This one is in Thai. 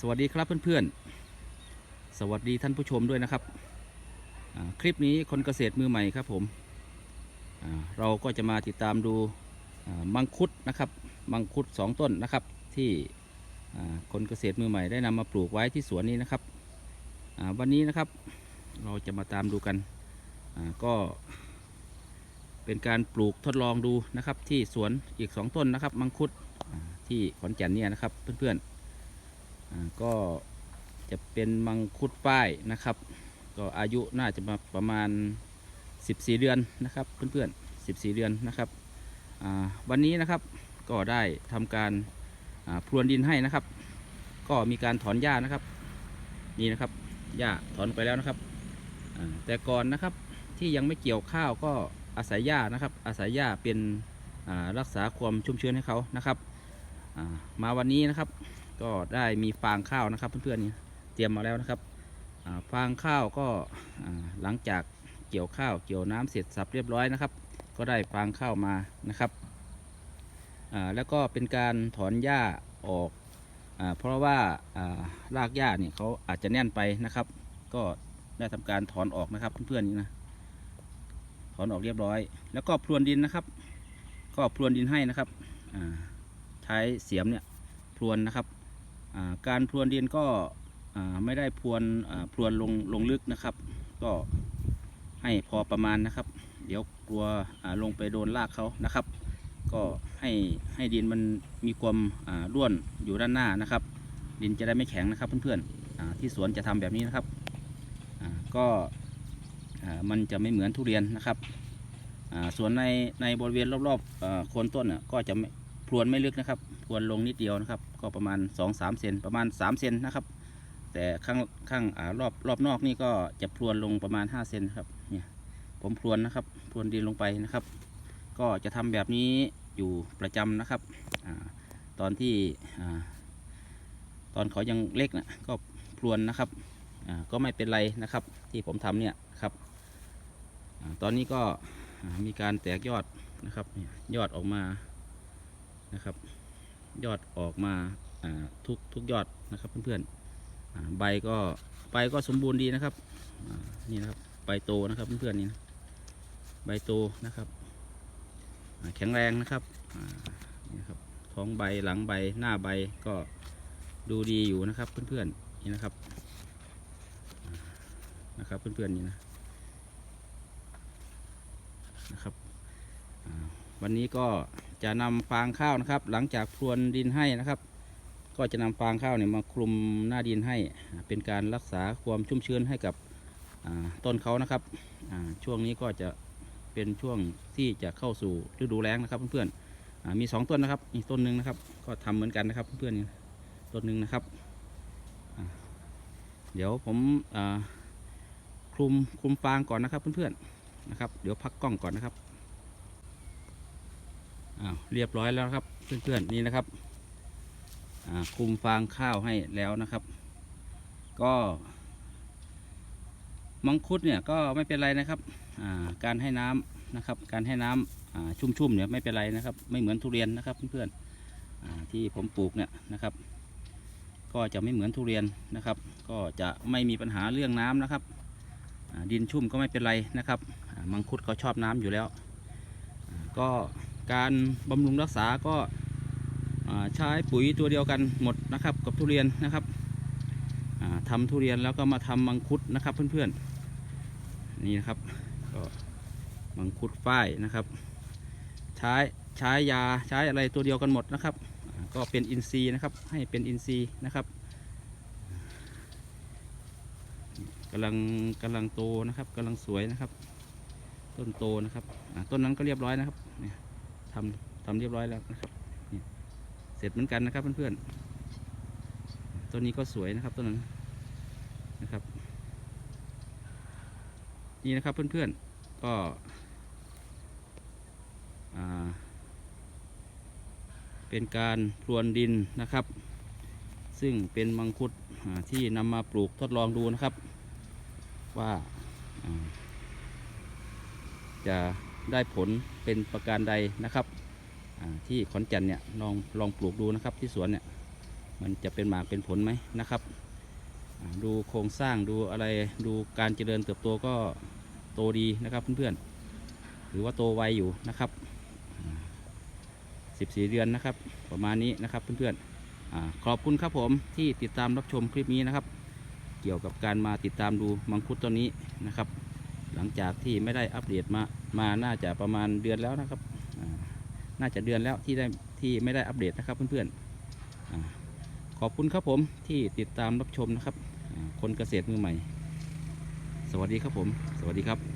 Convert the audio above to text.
สวัสดีครับเพื่อนๆ สวัสดีท่านผู้ชมด้วยนะครับ คลิปนี้คนเกษตรมือใหม่ครับผม เราก็จะมาติดตามดูมังคุดนะครับ มังคุดสองต้นนะครับ ที่คนเกษตรมือใหม่ได้นำมาปลูกไว้ที่สวนนี้นะครับ วันนี้นะครับเราจะมาตามดูกันก็เป็นการปลูกทดลองดูนะครับที่สวนอีกสองต้นนะครับ มังคุดที่ขอนแก่นเนี่ยนะครับเพื่อนๆอ่า ก็จะเป็นมังคุดป้ายนะครับ ก็อายุน่าจะมาประมาณ 14 เดือนนะครับเพื่อนๆ14 เดือนนะครับวันนี้นะครับก็ได้ทำการพรวนดินให้นะครับ ก็มีการถอนหญ้านะครับ นี่นะครับหญ้าถอนไปแล้วนะครับแต่ก่อนนะครับที่ยังไม่เกี่ยวข้าวก็อาศัยหญ้านะครับ อาศัยหญ้าเป็นรักษาความชุ่มชื้นให้เขานะครับมาวันนี้นะครับ ก็ได้มีฟางข้าวนะครับเพื่อนๆนี่เตรียมมาแล้วนะครับฟางข้าวก็หลังจากเกี่ยวข้าวเกี่ยวน้ำเสร็จสับเรียบร้อยนะครับ ก็ได้ฟางข้าวมานะครับแล้วก็เป็นการถอนหญ้าออกอเพราะว่าารากหญ้าเนี่ยเขาอาจจะแน่นไปนะครับ ก็ได้ทำการถอนออกนะครับเพื่อนๆนี่นะถอนออกเรียบร้อย แล้วก็พรวนดินนะครับ ก็พรวนดินให้นะครับใช้เสียมเนี่ยพรวนนะครับ การพรวนดินก็ไม่ได้พรวนพรวนลงลงลึกนะครับ ก็ให้พอประมาณนะครับ เดี๋ยวกลัวลงไปโดนรากเขานะครับ ก็ให้ให้ดินมันมีความร่วนอยู่ด้านหน้านะครับ ดินจะได้ไม่แข็งนะครับเพื่อนๆที่สวนจะทำแบบนี้นะครับก็มันจะไม่เหมือนทุเรียนนะครับส่วนในในบริเวณรอบๆโคนต้นก็จะไม่ พรวนไม่ลึกนะครับพรวนลงนิดเดียวนะครับ ก็ประมาณ 2-3เซนประมาณ 3 เซนนะครับ แต่ข้างข้างอ่ารอบรอบนอกนี่ก็จะพรวนลงประมาณ 5 เซนครับเนี่ยผมพรวนนะครับพรวนดินลงไปนะครับ ก็จะทำแบบนี้อยู่ประจำนะครับอตอนที่อ่าตอนเขายังเล็กนะก็พรวนนะครับก็ไม่เป็นไรนะครับที่ผมทำเนี่ยครับอตอนนี้ก็มีการแตกยอดนะครับยอดออกมา นะครับ ยอดออกมาทุกทุกยอดนะครับเพื่อนๆใบก็ใบก็สมบูรณ์ดีนะครับนี่นะครับใบโตนะครับเพื่อนๆนี่นะใบโตนะครับแข็งแรงนะครับนี่นะครับท้องใบหลังใบหน้าใบก็ดูดีอยู่นะครับเพื่อนๆนี่นะครับนะครับเพื่อนๆนี่นะนะครับวันนี้ก็ จะนำฟางข้าวนะครับ หลังจากพรวนดินให้นะครับ ก็จะนำฟางข้าวเนี่ยมาคลุมหน้าดินให้ เป็นการรักษาความชุ่มชื้นให้กับต้นเขานะครับช่วงนี้ก็จะเป็นช่วงที่จะเข้าสู่ฤดูแล้งนะครับเพื่อนๆมีสองต้นนะครับอีกต้นหนึ่งนะครับ ก็ทำเหมือนกันนะครับเพื่อนๆต้นหนึ่งนะครับเดี๋ยวผมคลุมคลุมฟางก่อนนะครับเพื่อนๆนะครับ เดี๋ยวพักกล้องก่อนนะครับ อ้าวเรียบร้อยแล้วครับเพื่อนๆนี่นะครับคุมฟางข้าวให้แล้วนะครับ ก็มังคุดเนี่ยก็ไม่เป็นไรนะครับการให้น้ำนะครับ การให้น้ำอ่าชุ่มๆเนี่ยไม่เป็นไรนะครับ ไม่เหมือนทุเรียนนะครับเพื่อนๆที่ผมปลูกเนี่ยนะครับ ก็จะไม่เหมือนทุเรียนนะครับ ก็จะไม่มีปัญหาเรื่องน้ำนะครับดินชุ่มก็ไม่เป็นไรนะครับ มังคุดเขาชอบน้ำอยู่แล้วก็ การบำรุงรักษาก็าใช้ปุ๋ยตัวเดียวกันหมดนะครับกับทุเรียนนะครับอ่าทำทุเรียนแล้วก็มาทำมังคุดนะครับเพื่อนๆนี่นะครับก็มังคุดฝ้ายนะครับ ใช้ใช้ยาใช้อะไรตัวเดียวกันหมดนะครับ ก็เป็นอินทรีย์นะครับให้เป็นอินทรีย์นะครับกำลังกำลังโตนะครับกำลังสวยนะครับ ต้นโตนะครับต้นนั้นก็เรียบร้อยนะครับเนี่ย ทำทำเรียบร้อยแล้วนะครับเสร็จเหมือนกันนะครับเพื่อนๆต้นนี้ก็สวยนะครับต้นนั้นนะครับ นี่นะครับเพื่อนๆก็อ่าเป็นการพรวนดินนะครับ ซึ่งเป็นมังคุดที่นำมาปลูกทดลองดูนะครับ ว่าจะ ได้ผลเป็นประการใดนะครับที่ขอนแก่นเนี่ยลองลองปลูกดูนะครับที่สวนเนี่ยมันจะเป็นหมากเป็นผลไหมนะครับ ดูโครงสร้างดูอะไรดูการเจริญเติบโตก็โตดีนะครับเพื่อนๆหรือว่าโตไวอยู่นะครับสิบสี่เดือนนะครับ ประมาณนี้นะครับเพื่อนๆขอบคุณครับผมที่ติดตามรับชมคลิปนี้นะครับ เกี่ยวกับการมาติดตามดูมังคุดต้นนี้นะครับ หลังจากที่ไม่ได้อัปเดตมา มาน่าจะประมาณเดือนแล้วนะครับ น่าจะเดือนแล้วที่ได้ที่ไม่ได้อัปเดตนะครับเพื่อนๆขอบคุณครับผมที่ติดตามรับชมนะครับ คนเกษตรมือใหม่ สวัสดีครับผม สวัสดีครับ